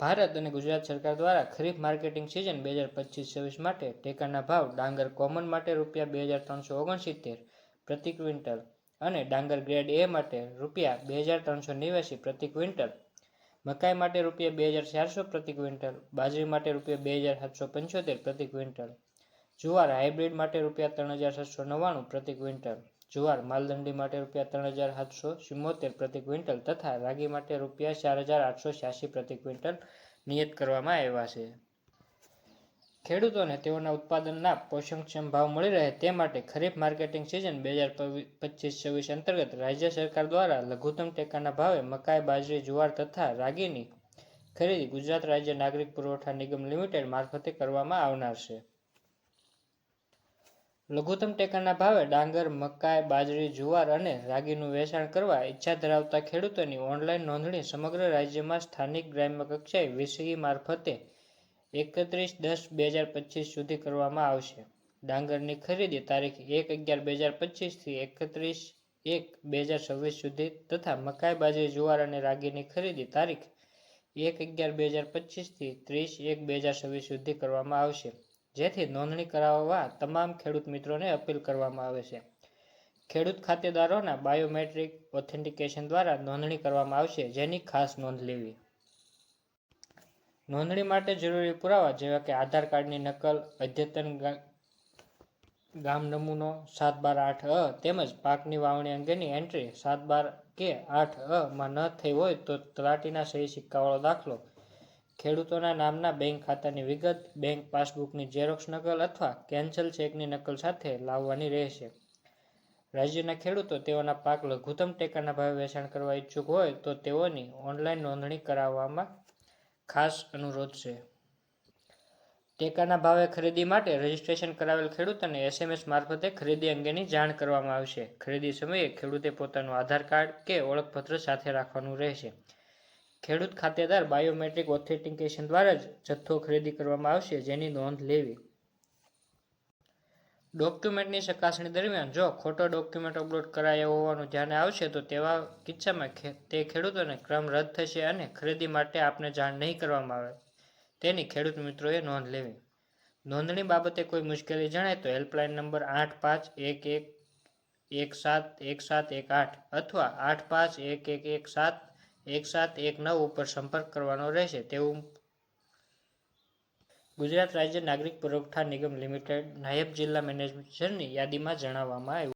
ભારત અને ગુજરાત સરકાર દ્વારા ખરીફ માર્કેટિંગ સિઝન બે હજાર પચીસ છવ્વીસ માટે ટેકાના ભાવ ડાંગર કોમન માટે રૂપિયા બે હજાર ત્રણસો ઓગણસિત્તેર પ્રતિ ક્વિન્ટલ અને ડાંગર ગ્રેડ એ માટે રૂપિયા બે હજાર ત્રણસો નેવ્યાસી પ્રતિ ક્વિન્ટલ. મકાઈ માટે રૂપિયા બે હજાર ચારસો પ્રતિ ક્વિન્ટલ. બાજરી માટે રૂપિયા બે હજાર સાતસો પંચોતેર પ્રતિ ક્વિન્ટલ. જુવાર હાઇબ્રિડ માટે રૂપિયા ત્રણ હજાર સાતસો નવ્વાણું પ્રતિ ક્વિન્ટલ. જુવાર માલદંડી માટે રૂપિયા ત્રણ હજાર સાતસો ચુમ્મોતેર પ્રતિ ક્વિન્ટલ તથા રાગી માટે રૂપિયા ચાર હજાર આઠસો છ્યાસી પ્રતિ ક્વિન્ટલ નિયત કરવામાં આવ્યા છે. ખેડૂતોને તેઓના ઉત્પાદનના પોષણક્ષમ ભાવ મળી રહે તે માટે ખરીફ માર્કેટિંગ સિઝન બે હજાર પચીસ છવ્વીસ અંતર્ગત રાજ્ય સરકાર દ્વારા લઘુત્તમ ટેકાના ભાવે મકાઈ, બાજરી, જુવાર તથા રાગીની ખરીદી ગુજરાત રાજ્ય નાગરિક પુરવઠા નિગમ લિમિટેડ મારફતે કરવામાં આવનાર છે. લઘુત્તમ ટેકાના ભાવે ડાંગર, મકાઈ, બાજરી, જુવાર અને રાગીનું વેચાણ કરવા ઈચ્છા ધરાવતા ખેડૂતોની ઓનલાઈન નોંધણી સમગ્ર રાજ્યમાં સ્થાનિક ગ્રામ્ય કક્ષાએ વીસી મારફતે એકત્રીસ દસ બે હજાર પચીસ સુધી કરવામાં આવશે. ડાંગરની ખરીદી તારીખ એક અગિયાર બે હજાર પચીસથી એકત્રીસ એક બે હજાર છવ્વીસ સુધી તથા મકાઈ, બાજરી, જુવાર અને રાગીની ખરીદી તારીખ એક અગિયાર બે હજાર પચીસથી ત્રીસ એક બે હજાર છવ્વીસ સુધી કરવામાં આવશે. જેથી નોંધણી કરાવવા તમામ ખેડૂત મિત્રોને અપીલ કરવામાં આવે છે. ખેડૂત ખાતેદારોના બાયોમેટ્રિક ઓથેન્ટિકેશન દ્વારા નોંધણી કરવામાં આવશે જેની ખાસ નોંધ લેવી. નોંધણી માટે જરૂરી પુરાવા જેવા કે આધાર કાર્ડની નકલ, અદ્યતન ગામ નમૂનો સાત બાર આઠ અ તેમજ પાકની વાવણી અંગેની એન્ટ્રી સાત બાર કે આઠ અ માં ન થઈ હોય તો તલાટીના સહી સિક્કાવાળો દાખલો ખેડૂતોના નામના બેંક ખાતાની વિગત, બેંક પાસબુકની ઝેરોક્ષ નકલ અથવા કેન્સલ ચેકની નકલ સાથે લાવવાની રહેશે. રાજ્યના ખેડૂતો તેઓના પાક લઘુત્તમ ટેકાના ભાવે વેચાણ કરવા ઈચ્છુક હોય તો તેઓની ઓનલાઈન નોંધણી કરાવવામાં ખાસ અનુરોધ છે. ટેકાના ભાવે ખરીદી માટે રજીસ્ટ્રેશન કરાવેલ ખેડૂતોને એસએમએસ મારફતે ખરીદી અંગેની જાણ કરવામાં આવશે. ખરીદી સમયે ખેડૂતે પોતાનું આધાર કાર્ડ કે ઓળખપત્ર સાથે રાખવાનું રહેશે. ખેડૂત ખાતેદાર બાયોમેટ્રિક ઓથેન્ટિકેશન દ્વારા જ જથ્થો ખરીદી કરવામાં આવશે જેની નોંધ લેવી. ડોક્યુમેન્ટની ચકાસણી દરમિયાન જો ખોટો ડોક્યુમેન્ટ અપલોડ કરાયો હોવાનું ધ્યાને આવશે તો તેવા કિસ્સામાં તે ખેડૂતોને ક્રમ રદ થશે અને ખરીદી માટે આપને જાણ નહીં કરવામાં આવે. તેની ખેડૂત મિત્રોએ નોંધ લેવી. નોંધણી બાબતે કોઈ મુશ્કેલી જણાય તો હેલ્પલાઇન નંબર આઠ પાંચ એક એક એક સાત એક સાત, એક આઠ અથવા આઠ પાંચ એક એક એક સાત એક સાત એક નવ ઉપર સંપર્ક કરવાનો રહેશે તેવું ગુજરાત રાજ્ય નાગરિક પુરવઠા નિગમ લિમિટેડ નાયબ જિલ્લા મેનેજરની યાદીમાં જણાવવામાં આવ્યું